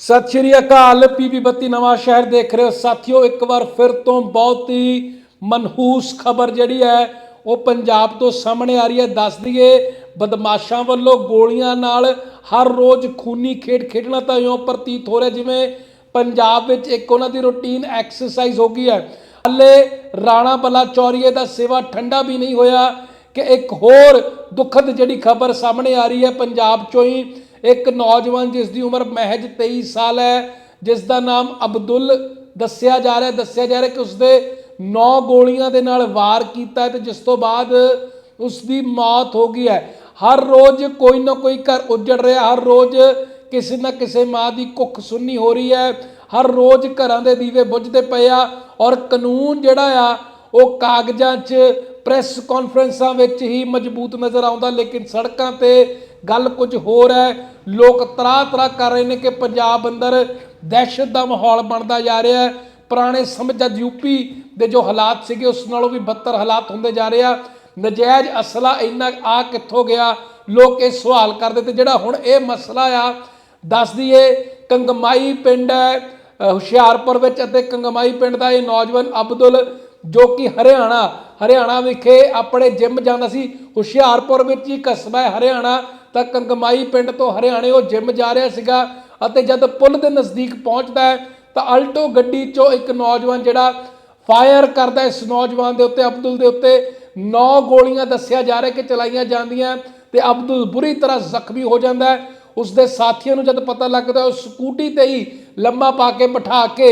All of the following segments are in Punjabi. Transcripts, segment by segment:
ਸਤਿ ਸ਼੍ਰੀ ਅਕਾਲ, ਪੀਪੀ ਬੱਤੀ ਨਵਾਂ ਸ਼ਹਿਰ ਦੇਖ ਰਹੇ ਹੋ। ਸਾਥੀਓ, ਇੱਕ ਵਾਰ ਫਿਰ ਤੋਂ ਬਹੁਤ ਹੀ ਮਨਹੂਸ ਖਬਰ ਜਿਹੜੀ ਹੈ, ਉਹ ਪੰਜਾਬ ਤੋਂ ਸਾਹਮਣੇ ਆ ਰਹੀ ਹੈ। ਦੱਸ ਦਈਏ, ਬਦਮਾਸ਼ਾਂ ਵੱਲੋਂ ਗੋਲੀਆਂ ਨਾਲ ਹਰ ਰੋਜ਼ ਖੂਨੀ ਖੇਡ ਖੇਡਣਾ ਤਾਂ ਇਉਂ ਪ੍ਰਤੀਤ ਹੋ ਰਿਹਾ, ਜਿਵੇਂ ਪੰਜਾਬ ਵਿੱਚ ਇੱਕ ਉਹਨਾਂ ਦੀ ਰੁਟੀਨ ਐਕਸਰਸਾਈਜ਼ ਹੋ ਗਈ ਹੈ। ਹਲੇ ਰਾਣਾ ਬਲਾ ਚੌਰੀਏ ਦਾ ਸੇਵਾ ਠੰਡਾ ਵੀ ਨਹੀਂ ਹੋਇਆ, ਕਿ ਇੱਕ ਹੋਰ ਦੁਖਦ ਜਿਹੜੀ ਖਬਰ ਸਾਹਮਣੇ ਆ ਰਹੀ ਹੈ, ਪੰਜਾਬ ਚੋਂ ਹੀ ਇੱਕ ਨੌਜਵਾਨ ਜਿਸ ਦੀ ਉਮਰ ਮਹਿਜ 23 ਸਾਲ ਹੈ, ਜਿਸ ਦਾ ਨਾਮ ਅਬਦੁੱਲ ਦੱਸਿਆ ਜਾ ਰਿਹਾ ਦੱਸਿਆ ਜਾ ਰਿਹਾ ਕਿ ਉਸਦੇ 9 ਗੋਲੀਆਂ ਦੇ ਨਾਲ ਵਾਰ ਕੀਤਾ ਹੈ ਤੇ ਜਿਸ ਤੋਂ ਬਾਅਦ ਉਸ ਦੀ ਮੌਤ ਹੋ ਗਈ ਹੈ। ਹਰ ਰੋਜ਼ ਕੋਈ ਨਾ ਕੋਈ ਘਰ ਉੱਜੜ ਰਿਹਾ, ਹਰ ਰੋਜ਼ ਕਿਸੇ ਨਾ ਕਿਸੇ ਮਾਂ ਦੀ ਕੁੱਖ ਸੁੰਨੀ ਹੋ ਰਹੀ ਹੈ। ਹਰ ਰੋਜ਼ ਘਰਾਂ ਦੇ ਦੀਵੇ ਬੁੱਝਦੇ ਪਏ ਆ ਔਰ ਕਾਨੂੰਨ ਜਿਹੜਾ ਆ, ਉਹ ਕਾਗਜ਼ਾਂ 'ਚ ਪ੍ਰੈਸ ਕਾਨਫਰੰਸਾਂ ਵਿੱਚ ਹੀ ਮਜ਼ਬੂਤ ਨਜ਼ਰ ਆਉਂਦਾ, ਲੇਕਿਨ ਸੜਕਾਂ ਤੇ ਗੱਲ ਕੁਝ ਹੋਰ ਹੈ। ਲੋਕ ਤਰਾ ਤਰਾ ਕਰ ਰਹੇ ਨੇ ਕਿ ਪੰਜਾਬ ਅੰਦਰ ਦਹਿਸ਼ਤ ਦਾ ਮਾਹੌਲ ਬਣਦਾ ਜਾ ਰਿਹਾ ਹੈ। ਪੁਰਾਣੇ ਸਮਝ ਜਦ ਯੂਪੀ ਦੇ ਜੋ ਹਾਲਾਤ ਸੀਗੇ, ਉਸ ਨਾਲੋਂ ਵੀ ਬੱਤਰ ਹਾਲਾਤ ਹੁੰਦੇ ਜਾ ਰਹੇ ਆ। ਨਜਾਇਜ਼ ਅਸਲਾ ਇੰਨਾ ਆ ਕਿੱਥੋਂ ਗਿਆ? ਲੋਕ ਇਹ ਸਵਾਲ ਕਰਦੇ ਤੇ ਜਿਹੜਾ ਹੁਣ ਇਹ ਮਸਲਾ ਆ, ਦੱਸ ਦਈਏ, ਕੰਗਮਾਈ ਪਿੰਡ ਹੈ ਹੁਸ਼ਿਆਰਪੁਰ ਵਿੱਚ ਅਤੇ ਕੰਗਮਾਈ ਪਿੰਡ ਦਾ ਇਹ ਨੌਜਵਾਨ ਅਬਦੁਲ, ਜੋ ਕਿ ਹਰਿਆਣਾ ਹਰਿਆਣਾ ਵਿਖੇ ਆਪਣੇ ਜਿਮ ਜਾਂਦਾ ਸੀ। ਹੁਸ਼ਿਆਰਪੁਰ ਵਿੱਚ ਹੀ ਕਸਬਾ ਹੈ ਹਰਿਆਣਾ। ਤਾਂ ਕੰਗਮਾਈ ਪਿੰਡ ਤੋਂ ਹਰਿਆਣੇ ਉਹ ਜਿਮ ਜਾ ਰਿਹਾ ਸੀਗਾ ਅਤੇ ਜਦ ਪੁਲ ਦੇ ਨਜ਼ਦੀਕ ਪਹੁੰਚਦਾ ਹੈ, ਤਾਂ ਅਲਟੋ ਗੱਡੀ 'ਚੋਂ ਇੱਕ ਨੌਜਵਾਨ ਜਿਹੜਾ ਫਾਇਰ ਕਰਦਾ ਇਸ ਨੌਜਵਾਨ ਦੇ ਉੱਤੇ, ਅਬਦੁਲ ਦੇ ਉੱਤੇ 9 ਗੋਲੀਆਂ ਦੱਸਿਆ ਜਾ ਰਿਹਾ ਕਿ ਚਲਾਈਆਂ ਜਾਂਦੀਆਂ ਤੇ ਅਬਦੁਲ ਬੁਰੀ ਤਰ੍ਹਾਂ ਜ਼ਖਮੀ ਹੋ ਜਾਂਦਾ ਹੈ। ਉਸ ਦੇ ਸਾਥੀਆਂ ਨੂੰ ਜਦ ਪਤਾ ਲੱਗਦਾ, ਉਹ ਸਕੂਟੀ ਤੇ ਹੀ ਲੰਮਾ ਪਾ ਕੇ ਬਿਠਾ ਕੇ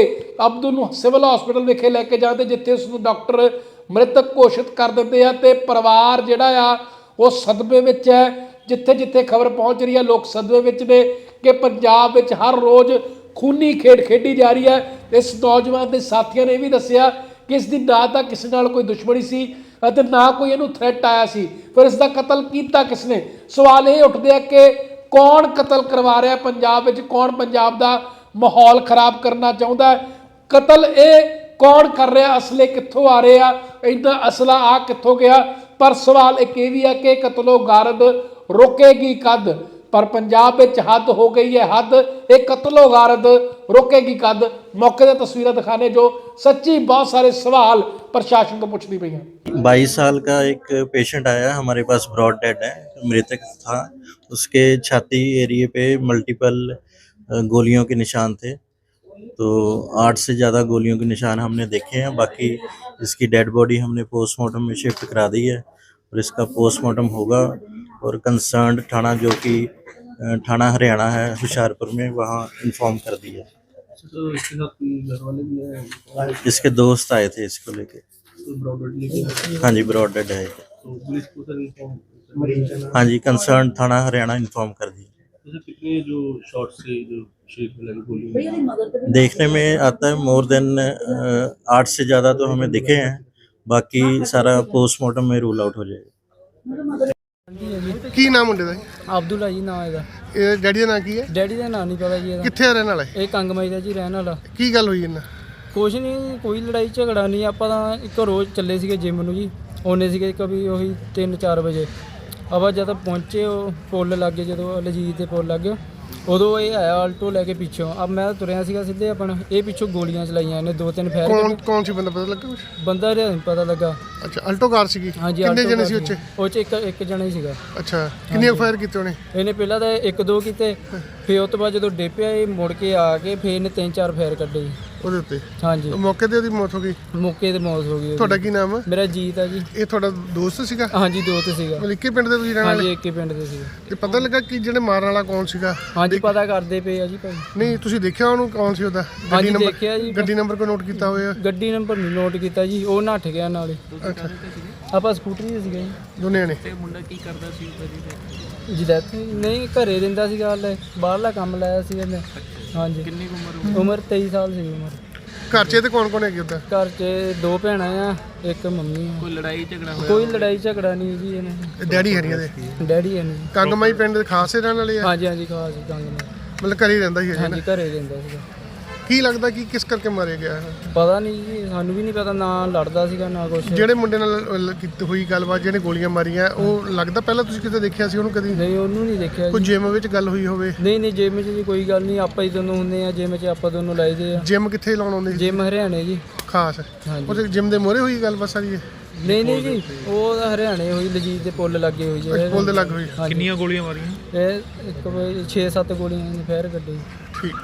ਅਬਦੁਲ ਨੂੰ ਸਿਵਲ ਹਸਪੀਟਲ ਵਿਖੇ ਲੈ ਕੇ ਜਾਂਦੇ, ਜਿੱਥੇ ਉਸ ਨੂੰ ਡਾਕਟਰ ਮ੍ਰਿਤਕ ਘੋਸ਼ਿਤ ਕਰ ਦਿੰਦੇ ਆ ਤੇ ਪਰਿਵਾਰ ਜਿਹੜਾ ਆ, ਉਹ ਸਦਮੇ ਵਿੱਚ ਹੈ। ਜਿੱਥੇ ਜਿੱਥੇ ਖਬਰ ਪਹੁੰਚ ਰਹੀ ਹੈ, ਲੋਕ ਸਦਮੇ ਵਿੱਚ ਨੇ ਕਿ ਪੰਜਾਬ ਵਿੱਚ ਹਰ ਰੋਜ਼ ਖੂਨੀ ਖੇਡ ਖੇਡੀ ਜਾ ਰਹੀ ਹੈ। ਇਸ ਨੌਜਵਾਨ ਦੇ ਸਾਥੀਆਂ ਨੇ ਇਹ ਵੀ ਦੱਸਿਆ ਕਿ ਇਸ ਦੀ ਨਾ ਤਾਂ ਕਿਸੇ ਨਾਲ ਕੋਈ ਦੁਸ਼ਮਣੀ ਸੀ ਅਤੇ ਨਾ ਕੋਈ ਇਹਨੂੰ ਥ੍ਰੈਟ ਆਇਆ ਸੀ, ਪਰ ਇਸ ਦਾ ਕਤਲ ਕੀਤਾ ਕਿਸਨੇ? ਸਵਾਲ ਇਹ ਉੱਠਦੇ ਆ ਕਿ ਕੌਣ ਕਤਲ ਕਰਵਾ ਰਿਹਾ ਪੰਜਾਬ ਵਿੱਚ? ਕੌਣ ਪੰਜਾਬ ਦਾ ਮਾਹੌਲ ਖਰਾਬ ਕਰਨਾ ਚਾਹੁੰਦਾ ਹੈ? ਕਤਲ ਇਹ ਕੌਣ ਕਰ ਰਿਹਾ? ਅਸਲੇ ਕਿੱਥੋਂ ਆ ਰਹੇ ਆ? ਇੰਨਾ ਅਸਲਾ ਆ ਕਿੱਥੋਂ ਗਿਆ? ਪਰ ਸਵਾਲ ਇੱਕ ਇਹ ਵੀ ਹੈ ਕਿ ਕਤਲੋ ਗਾਰਦ ਰੋਕੇਗੀ ਕਦ ਪਰ ਪੰਜਾਬ ਵਿੱਚ ਹੱਦ ਹੋ ਗਈ ਹੈ ਹੱਦ ਇਹ ਕਤਲੋ ਗਾਰਦ ਰੋਕੇਗੀ ਕਦ ਮੌਕੇ ਤੇ ਤਸਵੀਰਾਂ ਦਿਖਾਣੇ ਜੋ ਸੱਚੀ ਬਹੁਤ ਸਾਰੇ ਸਵਾਲ ਪ੍ਰਸ਼ਾਸਨ ਤੋਂ ਪੁੱਛਦੀ ਪਈਆਂ 22 साल का एक पेशेंट आया हमारे पास ब्रॉड डेड है मृतक था उसके छाती एरिए पे मल्टीपल अ, गोलियों के निशान थे तो आठ से ज़्यादा गोलियों के निशान हमने देखे हैं बाकी इसकी डेड बॉडी हमने पोस्टमार्टम में शिफ्ट करा दी है और इसका पोस्टमार्टम होगा और कंसर्न थाना जो कि थाना हरियाणा है हुशियारपुर में वहाँ इन्फॉर्म कर दिया। तो इसके साथ कोई घर वाले भी हैं? इसके दोस्त आए थे इसको लेके। तो हाँ जी ब्रॉड डेड है तो पुलिस को सर इन्फॉर्म हाँ जी कंसर्न थाना हरियाणा इन्फॉर्म कर दिया। कितने जो शॉट से जो शेर में लगी गोली देखने में आता है मोर देन आठ से ज़्यादा तो हमें दिखे हैं। बाकी सारा पोस्टमार्टम में रूल आउट हो जाएगा। ਕੀ ਨਾਮ ਮੁੰਡੇ ਦਾ ਜੀ? ਅਬਦੁੱਲਾ ਜੀ ਨਾਂ ਇਹਦਾ। ਇਹ ਡੈਡੀ ਦਾ ਨਾਂ ਕੀ ਹੈ? ਡੈਡੀ ਦਾ ਨਾਂ ਨਹੀਂ ਪਤਾ ਜੀ ਇਹਦਾ। ਕਿੱਥੇ ਰਹਿਣ ਵਾਲਾ ਹੈ? ਇਹ ਕੰਗਮਾਈ ਦਾ ਜੀ ਰਹਿਣ ਵਾਲਾ। ਕੀ ਗੱਲ ਹੋਈ ਇਹਨਾਂ? ਕੁਛ ਨਹੀਂ ਕੋਈ ਲੜਾਈ ਝਗੜਾ ਨਹੀਂ ਆਪਾਂ ਤਾਂ ਇੱਕ ਰੋਜ਼ ਚੱਲੇ ਸੀਗੇ ਜਿਮ ਨੂੰ ਜੀ। ਉਹਨੇ ਸੀਗੇ ਕभी ਉਹੀ 3-4 ਵਜੇ। ਆਪਾਂ ਜਦ ਪਹੁੰਚੇ ਉਹ ਪੁੱਲ ਲੱਗੇ ਜਦੋਂ ਲਜੀਤ ਦੇ ਪੁੱਲ ਲੱਗੇ ਉਦੋਂ ਇਹ ਆਇਆ ਆਲਟੋ ਲੈ ਕੇ ਪਿੱਛੋਂ। ਅਬ ਮੈਂ ਤੁਰਿਆ ਸੀਗਾ ਸਿੱਧੇ ਆਪਣਾ ਇਹ ਪਿੱਛੋਂ ਗੋਲੀਆਂ ਚਲਾਈਆਂ ਇਹਨੇ ਦੋ ਤਿੰਨ ਫੈਰ ਕੌਣ ਕੌਣ ਸੀ ਬੰਦਾ ਪਤਾ ਲੱਗਾ ਬੰਦਾ ਰਿਹਾ ਨਹੀਂ ਪਤਾ ਲੱਗਾ। ਅੱਛਾ ਅਲਟੋ ਕਾਰ ਸੀਗੀ? ਹਾਂਜੀ ਕਿੰਨੇ ਆਲਟੋ ਜਣੇ ਕਾਰ ਸੀ ਉੱਚੇ ਉਹ ਚ ਇੱਕ ਇੱਕ ਜਣਾ ਹੀ ਸੀਗਾ। ਅੱਛਾ ਕਿੰਨੇ ਫਾਇਰ ਕੀਤੇ ਉਹਨੇ? ਇਹਨੇ ਪਹਿਲਾਂ ਤਾਂ ਇੱਕ ਦੋ ਕੀਤੇ ਫਿਰ ਉਸ ਤੋਂ ਬਾਅਦ ਜਦੋਂ ਡੇਪਿਆ ਇਹ ਮੁੜ ਕੇ ਆ ਕੇ ਫਿਰ ਇਹਨੇ ਤਿੰਨ ਚਾਰ ਫੇਰ ਕੱਢੇ। ਜੀ ਉਹਦੇ ਉੱਤੇ? ਹਾਂਜੀ। ਉਹ ਮੌਕੇ ਤੇ ਉਹਦੀ ਮੌਤ ਹੋ ਗਈ? ਮੌਕੇ ਤੇ ਮੌਤ ਹੋ ਗਈ ਉਹਦੀ। ਤੁਹਾਡਾ ਕੀ ਨਾਮ ਹੈ ਮੇਰਾ ਜੀਤ ਆ ਜੀ। ਇਹ ਤੁਹਾਡਾ ਦੋਸਤ ਸੀਗਾ? ਹਾਂਜੀ ਦੋਸਤ ਸੀਗਾ। ਮਤਲਬ ਇੱਕੇ ਪਿੰਡ ਦੇ ਤੁਸੀਂ ਰਹਿਣ ਹਾਂਜੀ ਵਾਲੇ ਇੱਕ ਹੀ ਪਿੰਡ ਦੇ ਸੀਗੇ। ਤੇ ਪਤਾ ਲੱਗਾ ਕਿ ਜਿਹੜੇ ਮਾਰਨ ਵਾਲਾ ਕੌਣ ਸੀਗਾ? ਹਾਂਜੀ ਪਤਾ ਕਰਦੇ ਪਏ ਆ ਜੀ ਭਾਈ। ਨਹੀਂ ਤੁਸੀਂ ਦੇਖਿਆ ਉਹਨੂੰ ਕੌਣ ਸੀ ਉਹਦਾ? ਹਾਂਜੀ ਦੇਖਿਆ ਜੀ। ਗੱਡੀ ਨੰਬਰ ਕੋ ਨੋਟ ਕੀਤਾ ਹੋਇਆ? ਗੱਡੀ ਨੰਬਰ ਨਹੀਂ ਨੋਟ ਕੀਤਾ ਜੀ ਉਹ ਨੱਠ ਗਿਆ ਨਾਲ। ਅੱਛਾ। ਆਪਾਂ ਸਕੂਟਰੀ ਤੇ ਸੀਗੇ ਦੋਨੇ ਨੇ ਜੀ? ਡੈਥ ਨਹੀਂ ਘਰੇ ਰਹਿੰਦਾ ਸੀਗਾ ਹਲੇ ਬਾਹਰਲਾ ਕੰਮ ਲਾਇਆ ਸੀ ਇਹਨੇ ਹਾਂਜੀ। ਕਿੰਨੀ ਉਮਰ ਉਮਰ 23 ਸਾਲ ਸੀ ਉਮਰ। ਘਰ 'ਚ ਤੇ ਕੌਣ ਕੌਣ ਹੈਗੇ ਉਹਦਾ ਘਰ 'ਚ ਦੋ ਭੈਣਾਂ ਆ ਇੱਕ ਮੰਮੀ ਆ। ਕੋਈ ਲੜਾਈ ਝਗੜਾ ਹੋਇਆ ਕੋਈ ਲੜਾਈ ਝਗੜਾ ਨਹੀਂ ਜੀ ਇਹਨੇ। ਡੈਡੀ ਹਰੀਆਂ ਦੇ? ਡੈਡੀ ਹੈ ਨਹੀਂ। ਕੰਗਮਾਈ ਪਿੰਡ ਦੇ ਖਾਸ ਹੀ ਰਹਿਣ ਵਾਲੇ ਆ? ਹਾਂਜੀ ਹਾਂਜੀ ਖਾਸ ਗੰਗ ਮਤਲਬ ਘਰੇ ਹੀ ਰਹਿੰਦਾ ਸੀ ਨਾ ਹਾਂਜੀ ਘਰੇ ਰਹਿੰਦਾ ਸੀਗਾ। ਕੀ ਲੱਗਦਾ ਕਿ ਕਿਸ ਕਰਕੇ ਮਾਰਿਆ ਗਿਆ ਹੈ? ਪਤਾ ਨਹੀਂ ਜੀ ਸਾਨੂੰ ਵੀ ਨਹੀਂ ਪਤਾ ਨਾ ਲੜਦਾ ਸੀਗਾ ਨਾ ਕੁਛ। ਜਿਹੜੇ ਮੁੰਡੇ ਨਾਲ ਲ- ਕੀਤੀ ਹੋਈ ਗੱਲਬਾਤ ਜਿਹਨੇ ਗੋਲੀਆਂ ਮਾਰੀਆਂ ਉਹ ਲੱਗਦਾ ਪਹਿਲਾਂ ਤੁਸੀਂ ਕਿਤੇ ਦੇਖਿਆ ਸੀ ਉਹਨੂੰ ਕਦੀ? ਨਹੀਂ ਉਹਨੂੰ ਨਹੀਂ ਦੇਖਿਆ ਕੋਈ ਜੀ। ਜਿਮ ਵਿੱਚ ਗੱਲ ਹੋਈ ਹੋਵੇ? ਨਹੀਂ ਨਹੀਂ ਜਿਮ 'ਚ ਜੀ ਕੋਈ ਗੱਲ ਨਹੀਂ ਆਪਾਂ ਹੀ ਦੋਨੋਂ ਹੁੰਦੇ ਆ ਜਿਮ 'ਚ ਆਪਾਂ ਦੋਨੋਂ ਲਾਈਦੇ ਆ ਜਿਮ ਕਿੱਥੇ ਲਾਉਣ ਆਉਂਦੇ ਸੀ? ਜਿਮ ਹਰਿਆਣੇ ਜੀ। ਖਾਸ। ਹਾਂਜੀ। ਉਹਦੇ ਜਿਮ ਦੇ ਮੋਰੇ ਹੋਈ ਗੱਲਬਾਤ ਸਾਰੀ ਇਹ? ਨਹੀਂ ਨਹੀਂ ਜੀ ਉਹ ਤਾਂ ਹਰਿਆਣੇ ਹੋਈ ਲਜੀਤ ਦੇ ਪੁੱਲ ਲੱਗੇ ਹੋਈ ਜੀ। ਪੁੱਲ ਦੇ ਲੱਗ ਹੋਈ ਕਿੰਨੀਆਂ ਗੋਲੀਆਂ ਮਾਰੀਆਂ? ਇਹ ਇੱਕ 6-7 ਗੋਲੀਆਂ ਨੇ ਫੇਰ ਕੱਢੇ ਠੀਕ।